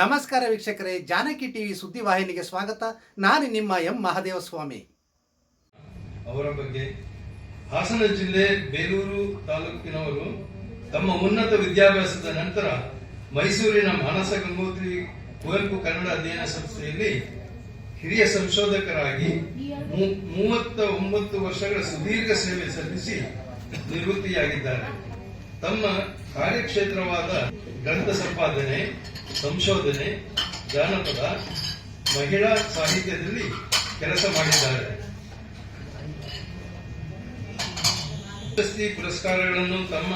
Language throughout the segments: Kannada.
ನಮಸ್ಕಾರ ವೀಕ್ಷಕರೇ, ಜಾನಕಿ ಟಿವಿ ಸುದ್ದಿವಾಹಿನಿಗೆ ಸ್ವಾಗತ. ನಾನು ನಿಮ್ಮ ಎಂ ಮಹದೇವಸ್ವಾಮಿ. ಅವರ ಬಗ್ಗೆ ಹಾಸನ ಜಿಲ್ಲೆ ಬೇಲೂರು ತಾಲೂಕಿನವರು ತಮ್ಮ ಉನ್ನತ ವಿದ್ಯಾಭ್ಯಾಸದ ನಂತರ ಮೈಸೂರಿನ ಮಾನಸ ಗಂಗೋತ್ರಿ ಕುವೆಂಪು ಕನ್ನಡ ಅಧ್ಯಯನ ಸಂಸ್ಥೆಯಲ್ಲಿ ಹಿರಿಯ ಸಂಶೋಧಕರಾಗಿ ಮೂವತ್ತ ಒಂಬತ್ತು ವರ್ಷಗಳ ಸುದೀರ್ಘ ಸೇವೆ ಸಲ್ಲಿಸಿ ನಿವೃತ್ತಿಯಾಗಿದ್ದಾರೆ ತಮ್ಮ ಕಾರ್ಯಕ್ಷೇತ್ರವಾದ ಗ್ರಂಥ ಸಂಪಾದನೆ ಸಂಶೋಧನೆ, ಜಾನಪದ, ಮಹಿಳಾ ಸಾಹಿತ್ಯದಲ್ಲಿ ಕೆಲಸ ಮಾಡಿದ್ದಾರೆ. ಪ್ರಶಸ್ತಿ ಪುರಸ್ಕಾರಗಳನ್ನು ತಮ್ಮ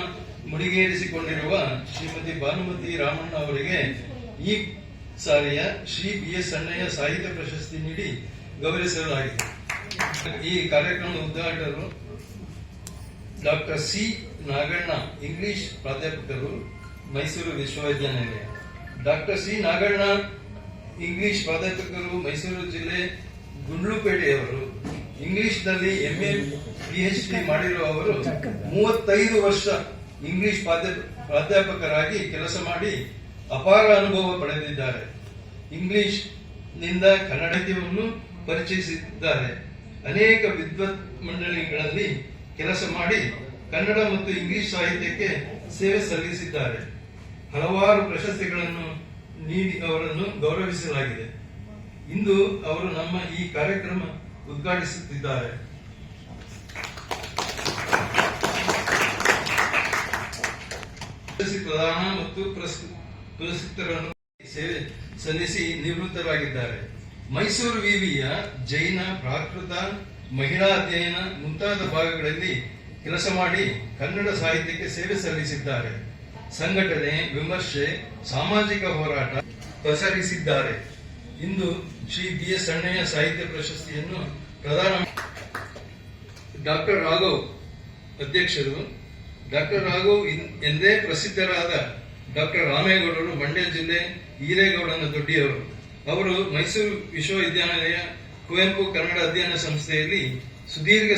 ಮುಡಿಗೇರಿಸಿಕೊಂಡಿರುವ ಶ್ರೀಮತಿ ಭಾನುಮತಿ ರಾಮಣ್ಣ ಅವರಿಗೆ ಈ ಸಾರಿಯ ಶ್ರೀ ಬಿ ಎಸ್ ಅಣ್ಣಯ್ಯ ಸಾಹಿತ್ಯ ಪ್ರಶಸ್ತಿ ನೀಡಿ ಗೌರವಿಸಲಾಗಿದೆ. ಈ ಕಾರ್ಯಕ್ರಮದ ಉದ್ಘಾಟಕರು ಡಾಕ್ಟರ್ ಸಿ ನಾಗಣ್ಣ, ಇಂಗ್ಲಿಷ್ ಪ್ರಾಧ್ಯಾಪಕರು, ಮೈಸೂರು ವಿಶ್ವವಿದ್ಯಾನಿಲಯ. ಡಾಕ್ಟರ್ ಸಿ ನಾಗಣ್ಣ ಇಂಗ್ಲಿಷ್ ಪ್ರಾಧ್ಯಾಪಕರು, ಮೈಸೂರು ಜಿಲ್ಲೆ ಗುಂಡ್ಲುಪೇಟೆಯವರು ಇಂಗ್ಲಿಷ್ನಲ್ಲಿ ಎಂಎ ಪಿಎಚ್ ಡಿ ಮಾಡಿರುವ ಅವರು ಮೂವತ್ತೈದು ವರ್ಷ ಇಂಗ್ಲಿಷ್ ಪ್ರಾಧ್ಯಾಪ- ಪ್ರಾಧ್ಯಾಪಕರಾಗಿ ಕೆಲಸ ಮಾಡಿ ಅಪಾರ ಅನುಭವ ಪಡೆದಿದ್ದಾರೆ. ಇಂಗ್ಲಿಷ್ನಿಂದ ಕನ್ನಡವನ್ನು ಪರಿಚಯಿಸಿದ್ದಾರೆ. ಅನೇಕ ವಿದ್ವತ್ ಮಂಡಳಿಗಳಲ್ಲಿ ಕೆಲಸ ಮಾಡಿ ಕನ್ನಡ ಮತ್ತು ಇಂಗ್ಲಿಷ್ ಸಾಹಿತ್ಯಕ್ಕೆ ಸೇವೆ ಸಲ್ಲಿಸಿದ್ದಾರೆ. ಹಲವಾರು ಪ್ರಶಸ್ತಿಗಳನ್ನು ನೀಡಿ ಅವರನ್ನು ಗೌರವಿಸಲಾಗಿದೆ. ಇಂದು ಅವರು ನಮ್ಮ ಈ ಕಾರ್ಯಕ್ರಮ ಉದ್ಘಾಟಿಸುತ್ತಿದ್ದಾರೆ. ಪ್ರದಾನ ಮತ್ತು ಪುರಸ್- ಪುರಸ್ಕೃತರನ್ನು ಸೇವೆ ಸಲ್ಲಿಸಿ ನಿವೃತ್ತರಾಗಿದ್ದಾರೆ. ಮೈಸೂರು ವಿವಿಯ ಜೈನ ಪ್ರಾಕೃತ ಮಹಿಳಾ ಅಧ್ಯಯನ ಮುಂತಾದ ಭಾಗಗಳಲ್ಲಿ ಕೆಲಸ ಮಾಡಿ ಕನ್ನಡ ಸಾಹಿತ್ಯಕ್ಕೆ ಸೇವೆ ಸಲ್ಲಿಸಿದ್ದಾರೆ. ಸಂಘಟನೆ ವಿಮರ್ಶೆ, ಸಾಮಾಜಿಕ ಹೋರಾಟ ಪ್ರಸರಿಸಿದ್ದಾರೆ ಇಂದು ಶ್ರೀ ಬಿ ಎಸ್ ಅಣ್ಣಯ್ಯ ಸಾಹಿತ್ಯ ಪ್ರಶಸ್ತಿಯನ್ನು ಪ್ರದಾನ ಡಾಕ್ಟರ್ ರಾಘವ್ ಅಧ್ಯಕ್ಷರು, ಡಾಕ್ಟರ್ ರಾಘವ್ ಎಂದೇ ಪ್ರಸಿದ್ಧರಾದ ಡಾಕ್ಟರ್ ರಾಮೇಗೌಡರು, ಮಂಡ್ಯ ಜಿಲ್ಲೆ ಈರೇಗೌಡನ ದೊಡ್ಡಿಯವರು. ಅವರು ಮೈಸೂರು ವಿಶ್ವವಿದ್ಯಾನಿಲಯ, ಕುವೆಂಪು ಕನ್ನಡ ಅಧ್ಯಯನ ಸಂಸ್ಥೆಯಲ್ಲಿ ಸುದೀರ್ಘ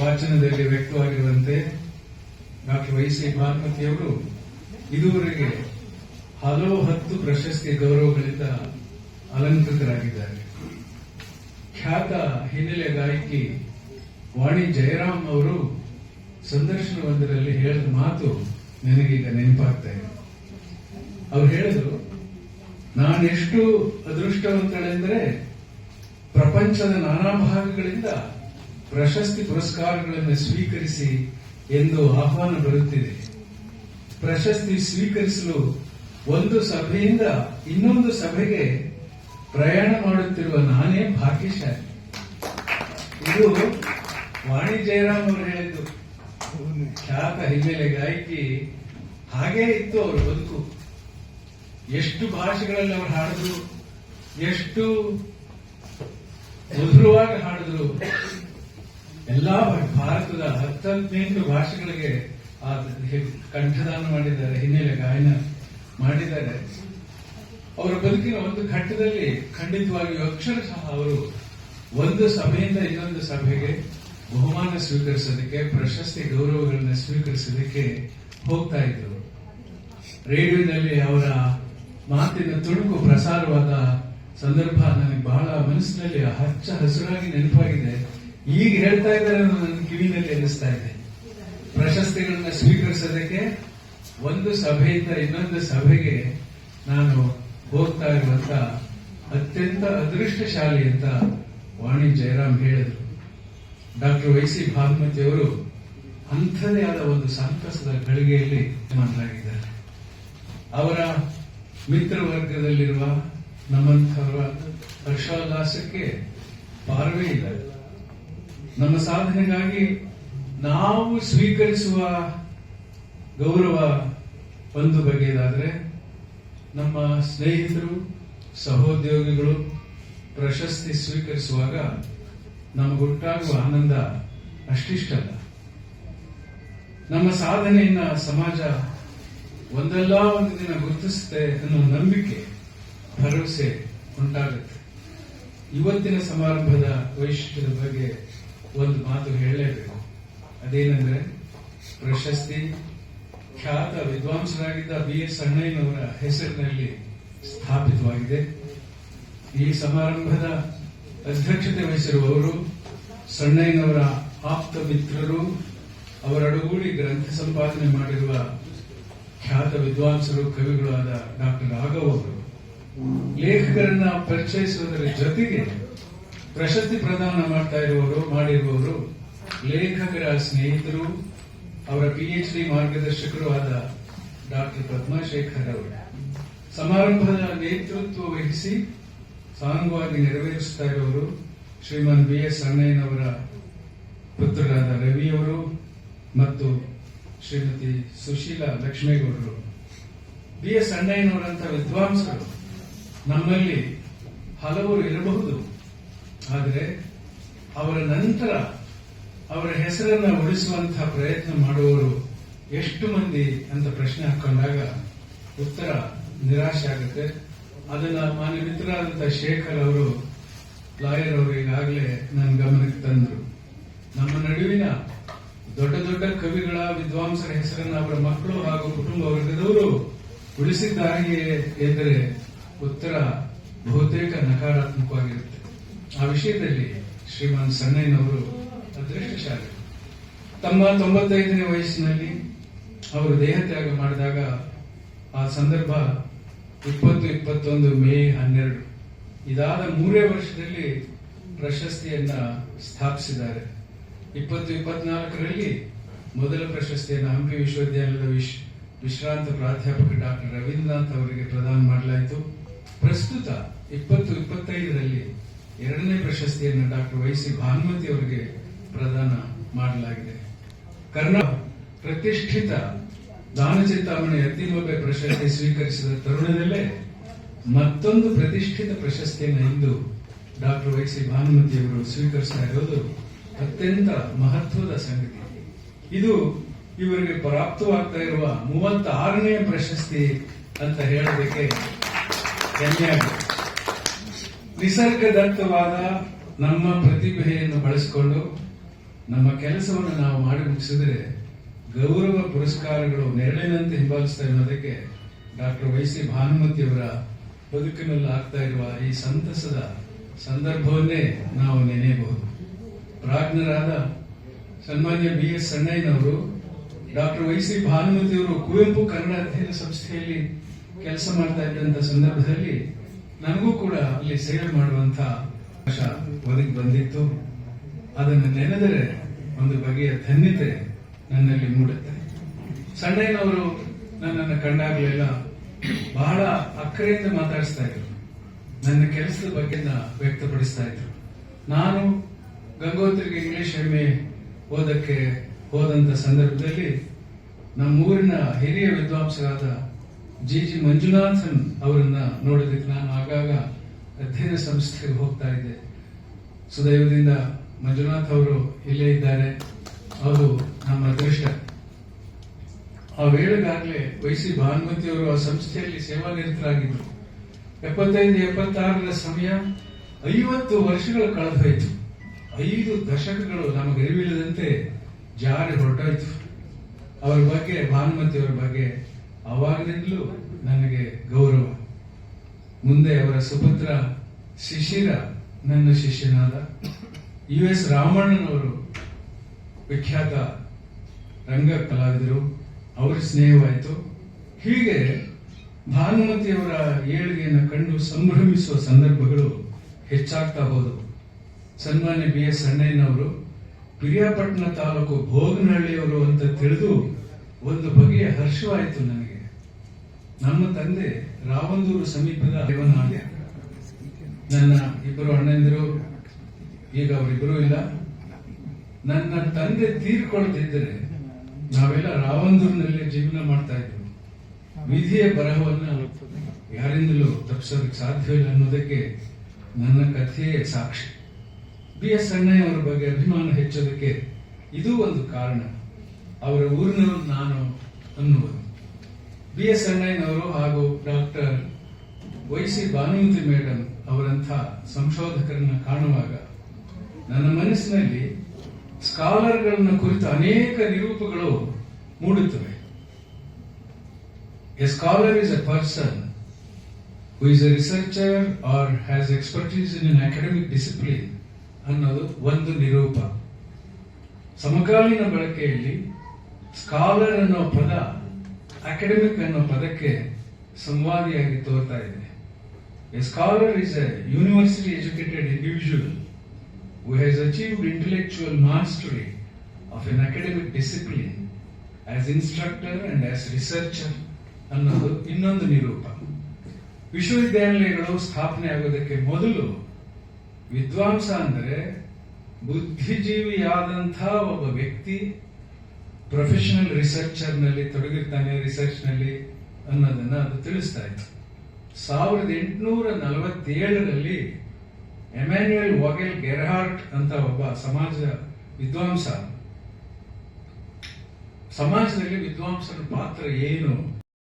ವಾಚನದಲ್ಲಿ ವ್ಯಕ್ತವಾಗಿರುವಂತೆ ಡಾಕ್ಟರ್ ವೈ ಸಿ ಭಾನುಮತಿಯವರು ಇದುವರೆಗೆ ಹಲವು ಹತ್ತು ಪ್ರಶಸ್ತಿ ಗೌರವಗಳಿಂದ ಅಲಂಕೃತರಾಗಿದ್ದಾರೆ. ಖ್ಯಾತ ಹಿನ್ನೆಲೆ ಗಾಯಕಿ ವಾಣಿ ಜಯರಾಮ್ ಅವರು ಸಂದರ್ಶನವೊಂದರಲ್ಲಿ ಹೇಳಿದ ಮಾತು ನನಗೀಗ ನೆನಪಾಗ್ತಾ ಇದೆ. ಅವ್ರು ಹೇಳಿದ್ರು ನಾನೆಷ್ಟು ಅದೃಷ್ಟವಂತಳೆಂದರೆ ಪ್ರಪಂಚದ ನಾನಾ ಭಾಗಗಳಿಂದ ಪ್ರಶಸ್ತಿ ಪುರಸ್ಕಾರಗಳನ್ನು ಸ್ವೀಕರಿಸಿ ಎಂದು ಆಹ್ವಾನ ಬರುತ್ತಿದೆ. ಪ್ರಶಸ್ತಿ ಸ್ವೀಕರಿಸಲು ಒಂದು ಸಭೆಯಿಂದ ಇನ್ನೊಂದು ಸಭೆಗೆ ಪ್ರಯಾಣ ಮಾಡುತ್ತಿರುವ ನಾನೇ ಭಾಗ್ಯಶಾಲಿ. ಇದು ವಾಣಿ ಜಯರಾಮ್ ಅವರು ಹೇಳಿದ್ದು. ಖ್ಯಾತ ಹಿನ್ನೆಲೆ ಗಾಯಕಿ ಹಾಗೇ ಇತ್ತು ಅವರ ಬದುಕು. ಎಷ್ಟು ಭಾಷೆಗಳಲ್ಲಿ ಅವರು ಹಾಡಿದ್ರು, ಎಷ್ಟು ಮಧುರವಾಗಿ ಹಾಡಿದ್ರು ಎಲ್ಲಾ ಭಾರತದ ಹತ್ತಂತೆಂಟು ಭಾಷೆಗಳಿಗೆ ಕಂಠದಾನ ಮಾಡಿದ್ದಾರೆ, ಹಿನ್ನೆಲೆ ಗಾಯನ ಮಾಡಿದ್ದಾರೆ. ಅವರ ಬದುಕಿನ ಒಂದು ಘಟ್ಟದಲ್ಲಿ ಖಂಡಿತವಾಗಿಯೂ ಅಕ್ಷರಶಃ ಅವರು ಒಂದು ಸಭೆಯಿಂದ ಇನ್ನೊಂದು ಸಭೆಗೆ ಬಹುಮಾನ ಸ್ವೀಕರಿಸೋದಕ್ಕೆ, ಪ್ರಶಸ್ತಿ ಗೌರವಗಳನ್ನ ಸ್ವೀಕರಿಸೋದಕ್ಕೆ ಹೋಗ್ತಾ ಇದ್ರು ರೇಡಿಯೋದಲ್ಲಿ ಅವರ ಮಾತಿನ ತುಣುಕು ಪ್ರಸಾರವಾದ ಸಂದರ್ಭ ನನಗೆ ಬಹಳ ಮನಸ್ಸಿನಲ್ಲಿ ಹಚ್ಚ ಹಸಿರಾಗಿ ನೆನಪಾಗಿದೆ. ಈಗ ಹೇಳ್ತಾ ಇದ್ದಾರೆ ನನ್ನ ಕಿವಿನಲ್ಲಿ ಎನಿಸ್ತಾ ಇದೆ. ಪ್ರಶಸ್ತಿಗಳನ್ನ ಸ್ವೀಕರಿಸೋದಕ್ಕೆ ಒಂದು ಸಭೆಯಿಂದ ಇನ್ನೊಂದು ಸಭೆಗೆ ನಾನು ಹೋಗ್ತಾ ಇರುವಂತ ಅತ್ಯಂತ ಅದೃಷ್ಟಶಾಲಿ ಅಂತ ವಾಣಿ ಜಯರಾಮ್ ಹೇಳಿದರು. ಡಾಕ್ಟರ್ ವೈ ಸಿ ಭಾನುಮತಿ ಅವರು ಅಂಥದೇ ಆದ ಒಂದು ಸಂತಸದ ಗಳಿಗೆಯಲ್ಲಿ ಮಾತನಾಡಿದ್ದಾರೆ ಅವರ ಮಿತ್ರ ವರ್ಗದಲ್ಲಿರುವ ನಮ್ಮಂಥವರ ಹರ್ಷೋಲ್ಲಾಸಕ್ಕೆ ಪಾರವೇ ಇಲ್ಲ. ನಮ್ಮ ಸಾಧನೆಗಾಗಿ ನಾವು ಸ್ವೀಕರಿಸುವ ಗೌರವ ಒಂದು ಬಗೆಯದಾದ್ರೆ ನಮ್ಮ ಸ್ನೇಹಿತರು, ಸಹೋದ್ಯೋಗಿಗಳು ಪ್ರಶಸ್ತಿ ಸ್ವೀಕರಿಸುವಾಗ ನಮಗುಂಟಾಗುವ ಆನಂದ ಅಷ್ಟಿಷ್ಟಲ್ಲ. ನಮ್ಮ ಸಾಧನೆಯನ್ನ ಸಮಾಜ ಒಂದಲ್ಲ ಒಂದು ದಿನ ಗುರುತಿಸುತ್ತೆ ಅನ್ನೋ ನಂಬಿಕೆ, ಭರವಸೆ ಉಂಟಾಗುತ್ತೆ. ಇವತ್ತಿನ ಸಮಾರಂಭದ ವೈಶಿಷ್ಟ್ಯದ ಬಗ್ಗೆ ಒಂದು ಮಾತು ಹೇಳಲೇಬೇಕು. ಅದೇನೆಂದ್ರೆ, ಪ್ರಶಸ್ತಿ ಖ್ಯಾತ ವಿದ್ವಾಂಸರಾಗಿದ್ದ ಬಿ ಎಸ್ ಅಣ್ಣಯ್ಯನವರ ಹೆಸರಿನಲ್ಲಿ ಸ್ಥಾಪಿತವಾಗಿದೆ. ಈ ಸಮಾರಂಭದ ಅಧ್ಯಕ್ಷತೆ ವಹಿಸಿರುವವರು ಸಣ್ಣಯ್ಯನವರ ಆಪ್ತ ಮಿತ್ರರು ಅವರೊಡಗೂಡಿ ಗ್ರಂಥ ಸಂಪಾದನೆ ಮಾಡಿರುವ ಖ್ಯಾತ ವಿದ್ವಾಂಸರು, ಕವಿಗಳಾದ ಡಾಕ್ಟರ್ ರಾಘವ್ ಅವರು. ಲೇಖಕರನ್ನ ಪರಿಚಯಿಸುವುದರ ಜೊತೆಗೆ ಪ್ರಶಸ್ತಿ ಪ್ರದಾನ ಮಾಡ್ತಾ ಇರುವವರು, ಮಾಡಿರುವವರು, ಲೇಖಕರ ಸ್ನೇಹಿತರು, ಅವರ ಪಿಎಚ್ ಡಿ ಮಾರ್ಗದರ್ಶಕರು ಆದ ಡಾಕ್ಟರ್ ಪದ್ಮಶೇಖರ್ ಅವರು. ಸಮಾರಂಭದ ನೇತೃತ್ವ ವಹಿಸಿ ಸಾಂಗವಾಗಿ ನೆರವೇರಿಸ್ತಾ ಇರುವವರು ಶ್ರೀಮನ್ ಬಿ ಎಸ್ ಅಣ್ಣಯ್ಯನವರ ಪುತ್ರರಾದ ರವಿಯವರು ಮತ್ತು ಶ್ರೀಮತಿ ಸುಶೀಲಾ ಲಕ್ಷ್ಮೇಗೌಡರು. ಬಿ ಎಸ್ ಅಣ್ಣಯ್ಯನವರಂತ ವಿದ್ವಾಂಸರು ನಮ್ಮಲ್ಲಿ ಹಲವರು ಇರಬಹುದು. ಆದರೆ ಅವರ ನಂತರ ಅವರ ಹೆಸರನ್ನ ಉಳಿಸುವಂತಹ ಪ್ರಯತ್ನ ಮಾಡುವವರು ಎಷ್ಟು ಮಂದಿ ಅಂತ ಪ್ರಶ್ನೆ ಹಾಕೊಂಡಾಗ ಉತ್ತರ ನಿರಾಶೆ ಆಗುತ್ತೆ. ಅದನ್ನ ಮಾನ್ಯ ಮಿತ್ರರಾದಂತಹ ಶೇಖರ್ ಅವರು, ಲಾಯರ್ ಅವರು ಈಗಾಗಲೇ ನನ್ನ ಗಮನಕ್ಕೆ ತಂದರು. ನಮ್ಮ ನಡುವಿನ ದೊಡ್ಡ ದೊಡ್ಡ ಕವಿಗಳ ವಿದ್ವಾಂಸರ ಹೆಸರನ್ನು ಅವರ ಮಕ್ಕಳು ಹಾಗೂ ಕುಟುಂಬ ವರ್ಗದವರು ಉಳಿಸಿದ್ದಾರೆಯೇ ಎಂದರೆ ಉತ್ತರ ಬಹುತೇಕ ನಕಾರಾತ್ಮಕವಾಗಿರುತ್ತೆ. ಆ ವಿಷಯದಲ್ಲಿ ಶ್ರೀಮಾನ್ ಸಣ್ಣಯ್ಯನವರು ಅದೃಷ್ಟಶಾಲಿ. ತಮ್ಮ ತೊಂಬತ್ತೈದನೇ ವಯಸ್ಸಿನಲ್ಲಿ ಅವರು ದೇಹತ್ಯಾಗ ಮಾಡಿದಾಗ ಆ ಸಂದರ್ಭ ಇಪ್ಪತ್ತು ಇಪ್ಪತ್ತೊಂದು ಮೇ ಹನ್ನೆರಡು. ಇದಾದ ಮೂರೇ ವರ್ಷದಲ್ಲಿ ಪ್ರಶಸ್ತಿಯನ್ನ ಸ್ಥಾಪಿಸಿದ್ದಾರೆ. ಇಪ್ಪತ್ತು ಇಪ್ಪತ್ನಾಲ್ಕರಲ್ಲಿ ಮೊದಲ ಪ್ರಶಸ್ತಿಯನ್ನು ಹಂಪಿ ವಿಶ್ವವಿದ್ಯಾಲಯದ ವಿಶ್, ವಿಶ್ರಾಂತ ಪ್ರಾಧ್ಯಾಪಕ ಡಾಕ್ಟರ್ ರವೀಂದ್ರನಾಥ್ ಅವರಿಗೆ ಪ್ರದಾನ ಮಾಡಲಾಯಿತು. ಪ್ರಸ್ತುತ ಇಪ್ಪತ್ತು ಇಪ್ಪತ್ತೈದರಲ್ಲಿ ಎರಡನೇ ಪ್ರಶಸ್ತಿಯನ್ನು ಡಾಕ್ಟರ್ ವೈ ಸಿ ಭಾನುಮತಿ ಅವರಿಗೆ ಪ್ರದಾನ ಮಾಡಲಾಗಿದೆ. ಕರ್ನಾಟಕ ಪ್ರತಿಷ್ಠಿತ ದಾನಚಿಂತಾಮಣಿ ಅತ್ತಿಮೊಬ್ಬೆ ಪ್ರಶಸ್ತಿ ಸ್ವೀಕರಿಸಿದ ತರುಣದಲ್ಲೇ ಮತ್ತೊಂದು ಪ್ರತಿಷ್ಠಿತ ಪ್ರಶಸ್ತಿಯನ್ನು ಇಂದು ಡಾಕ್ಟರ್ ವೈ ಸಿ ಭಾನುಮತಿ ಅವರು ಸ್ವೀಕರಿಸ್ತಾ ಇರೋದು ಅತ್ಯಂತ ಮಹತ್ವದ ಸಂಗತಿ. ಇದು ಇವರಿಗೆ ಪ್ರಾಪ್ತವಾಗ್ತಾ ಇರುವ ಮೂವತ್ತಾರನೇ ಪ್ರಶಸ್ತಿ ಅಂತ ಹೇಳೋದಕ್ಕೆ ಆಗುತ್ತೆ ನಿಸರ್ಗದತ್ತವಾದ ನಮ್ಮ ಪ್ರತಿಭೆಯನ್ನು ಬಳಸಿಕೊಂಡು ನಮ್ಮ ಕೆಲಸವನ್ನು ನಾವು ಮಾಡಿ ಮುಗಿಸಿದರೆ ಗೌರವ ಪುರಸ್ಕಾರಗಳು ನೆರಳಿನಂತೆ ಹಿಂಬಾಲಿಸ್ತಾ ಅನ್ನೋದಕ್ಕೆ ಡಾಕ್ಟರ್ ವೈ ಸಿ ಭಾನುಮತಿಯವರ ಬದುಕಿನಲ್ಲಿ ಆಗ್ತಾ ಇರುವ ಈ ಸಂತಸದ ಸಂದರ್ಭವನ್ನೇ ನಾವು ನೆನೆಯಬಹುದು. ಪ್ರಾಜ್ಞರಾದ ಸನ್ಮಾನ್ಯ ಬಿ ಎಸ್ ಸಣ್ಣಯ್ಯನವರು, ಡಾಕ್ಟರ್ ವೈ ಸಿ ಭಾನುಮತಿಯವರು ಕುವೆಂಪು ಕನ್ನಡ ಅಧ್ಯಯನ ಸಂಸ್ಥೆಯಲ್ಲಿ ಕೆಲಸ ಮಾಡ್ತಾ ಇದ್ದಂಥ ಸಂದರ್ಭದಲ್ಲಿ ನನಗೂ ಕೂಡ ಅಲ್ಲಿ ಸೇವೆ ಮಾಡುವಂತ ಅವಕಾಶ ಒದಗಿ ಬಂದಿತ್ತು. ಅದನ್ನು ನೆನೆದರೆ ಒಂದು ಬಗೆಯ ಧನ್ಯತೆ ನನ್ನಲ್ಲಿ ಮೂಡುತ್ತೆ. ಸಣ್ಣಯ್ಯನವರು ನನ್ನನ್ನು ಕಂಡಾಗಲೆಲ್ಲ ಬಹಳ ಅಕ್ಕರೆಯಿಂದ ಮಾತಾಡಿಸ್ತಾ ಇದ್ರು. ನನ್ನ ಕೆಲಸದ ಬಗ್ಗೆ ವ್ಯಕ್ತಪಡಿಸ್ತಾ ಇದ್ರು. ನಾನು ಗಂಗೋತ್ರಿಗೆ ಇಂಗ್ಲಿಷ್ ಎಮ್ಮೆ ಓದಕ್ಕೆ ಹೋದಂತ ಸಂದರ್ಭದಲ್ಲಿ ನಮ್ಮೂರಿನ ಹಿರಿಯ ವಿದ್ವಾಂಸರಾದ ಜಿ ಜಿ ಮಂಜುನಾಥನ್ ಅವರನ್ನ ನೋಡೋದಕ್ಕೆ ನಾನು ಆಗಾಗ ಅಧ್ಯಯನ ಸಂಸ್ಥೆಗೆ ಹೋಗ್ತಾ ಇದ್ದೆ. ಸುದೈವದಿಂದ ಮಂಜುನಾಥ್ ಅವರು ಇಲ್ಲೇ ಇದ್ದಾರೆ. ಅದು ನಮ್ಮ ಅದೃಷ್ಟ. ಆ ವೇಳೆಗಾಗಲೇ ವೈಸಿ ಭಾನುಮತಿ ಅವರು ಆ ಸಂಸ್ಥೆಯಲ್ಲಿ ಸೇವಾನಿರತರಾಗಿದ್ರು ಎಪ್ಪತ್ತೈದು, ಎಪ್ಪತ್ತಾರರ ಸಮಯ ಐವತ್ತು ವರ್ಷಗಳು ಕಳೆದೋಯ್ತು. ಐದು ದಶಕಗಳು ನಮಗೆ ಅರಿವಿಲ್ಲದಂತೆ ಜಾರಿ ಹೊರಟೋಯ್ತು. ಅವರ ಬಗ್ಗೆ ಭಾನುಮತಿಯವರ ಬಗ್ಗೆ ಅವಾಗಿನಿಂದಲೂ ನನಗೆ ಗೌರವ. ಮುಂದೆ ಅವರ ಸುಪುತ್ರ ಶಿಶಿರ, ನನ್ನ ಶಿಷ್ಯನಾದ ಯು ಎಸ್ ರಾಮಣ್ಣನವರು ವಿಖ್ಯಾತ ರಂಗ ಕಲಾವಿದರು. ಅವರ ಸ್ನೇಹವಾಯಿತು. ಹೀಗೆ ಭಾನುಮತಿಯವರ ಏಳಿಗೆಯನ್ನು ಕಂಡು ಸಂಭ್ರಮಿಸುವ ಸಂದರ್ಭಗಳು ಹೆಚ್ಚಾಗ್ತಾ ಹೋದವು. ಸನ್ಮಾನ್ಯ ಬಿ ಎಸ್ ಅಣ್ಣಯ್ಯನವರು, ಪಿರಿಯಾಪಟ್ಟಣ ತಾಲೂಕು ಭೋಗನಹಳ್ಳಿಯವರು ಅಂತ ತಿಳಿದು ಒಂದು ಬಗೆಯ ಹರ್ಷವಾಯಿತು ನನಗೆ. ನಮ್ಮ ತಂದೆ ರಾವಂದೂರು ಸಮೀಪದ ದೇವನಹಳ್ಳಿ. ನನ್ನ ಇಬ್ಬರು ಅಣ್ಣಂದಿರು, ಈಗ ಅವರಿಬ್ಬರು ಇಲ್ಲ. ನನ್ನ ತಂದೆ ತೀರ್ಕೊಳ್ತಿದ್ದರೆ ನಾವೆಲ್ಲ ರಾವಂದೂರಿನಲ್ಲಿ ಜೀವನ ಮಾಡ್ತಾ ಇದ್ವಿ ವಿಧಿಯ ಬರಹವನ್ನ ಯಾರಿಂದಲೂ ತಪ್ಪಿಸೋದಕ್ಕೆ ಸಾಧ್ಯವಿಲ್ಲ ಅನ್ನೋದಕ್ಕೆ ನನ್ನ ಕಥೆಯೇ ಸಾಕ್ಷಿ. ಬಿ ಎಸ್ ಅಣ್ಣಯ್ಯ ಅವರ ಬಗ್ಗೆ ಅಭಿಮಾನ ಹೆಚ್ಚೋದಕ್ಕೆ ಇದು ಒಂದು ಕಾರಣ. ಅವರ ಊರಿನವರು ನಾನು ಅನ್ನುವುದು ಬಿ ಎಸ್ ಹಾಗೂ doctor Y C C Bhanumathi madam ಅವರಂಥ ಸಂಶೋಧಕರನ್ನ ಕಾಣುವಾಗ ನನ್ನ ಮನಸ್ಸಿನಲ್ಲಿ ಸ್ಕಾಲರ್ಗಳನ್ನ ಕುರಿತ ಅನೇಕ ನಿರೂಪಗಳು ಮೂಡುತ್ತವೆ. A scholar is a person who is a researcher or has expertise in an academic discipline ಅನ್ನೋದು ಒಂದು ನಿರೂಪ. ಸಮಕಾಲೀನ ಬಳಕೆಯಲ್ಲಿ ಸ್ಕಾಲರ್ ಅನ್ನೋ ಪದ ಅಕಾಡೆಮಿಕ್ ಅನ್ನೋ ಪದಕ್ಕೆ ಸಂವಾದಿಯಾಗಿ ತೋರ್ತಾ ಇದೆ a scholar is a university educated individual who has achieved intellectual mastery of an academic discipline as instructor and as researcher ಅನ್ನೋದು ಇನ್ನೊಂದು ನಿರೂಪ. ವಿಶ್ವವಿದ್ಯಾನಿಲಯಗಳು ಸ್ಥಾಪನೆ ಆಗೋದಕ್ಕೆ ಮೊದಲು ವಿದ್ವಾಂಸ ಅಂದರೆ ಬುದ್ಧಿಜೀವಿಯಾದಂಥ ಒಬ್ಬ ವ್ಯಕ್ತಿ ಪ್ರೊಫೆಷನಲ್ ರಿಸರ್ಚರ್ನಲ್ಲಿ ತೊಡಗಿರ್ತಾನೆ ರಿಸರ್ಚ್ನಲ್ಲಿ ಅನ್ನೋದನ್ನ ಅದು ತಿಳಿಸ್ತಾ ಇತ್ತು. ಸಾವಿರದ ಎಂಟುನೂರ ನಲವತ್ತೇಳರಲ್ಲಿ ಎಮ್ಯಾನ್ಯುಯಲ್ ವಾಗೆಲ್ ಗೆರ್ಹಾರ್ಟ್ ಅಂತ ಒಬ್ಬ ಸಮಾಜ ವಿದ್ವಾಂಸ. ಸಮಾಜದಲ್ಲಿ ವಿದ್ವಾಂಸನ ಪಾತ್ರ ಏನು?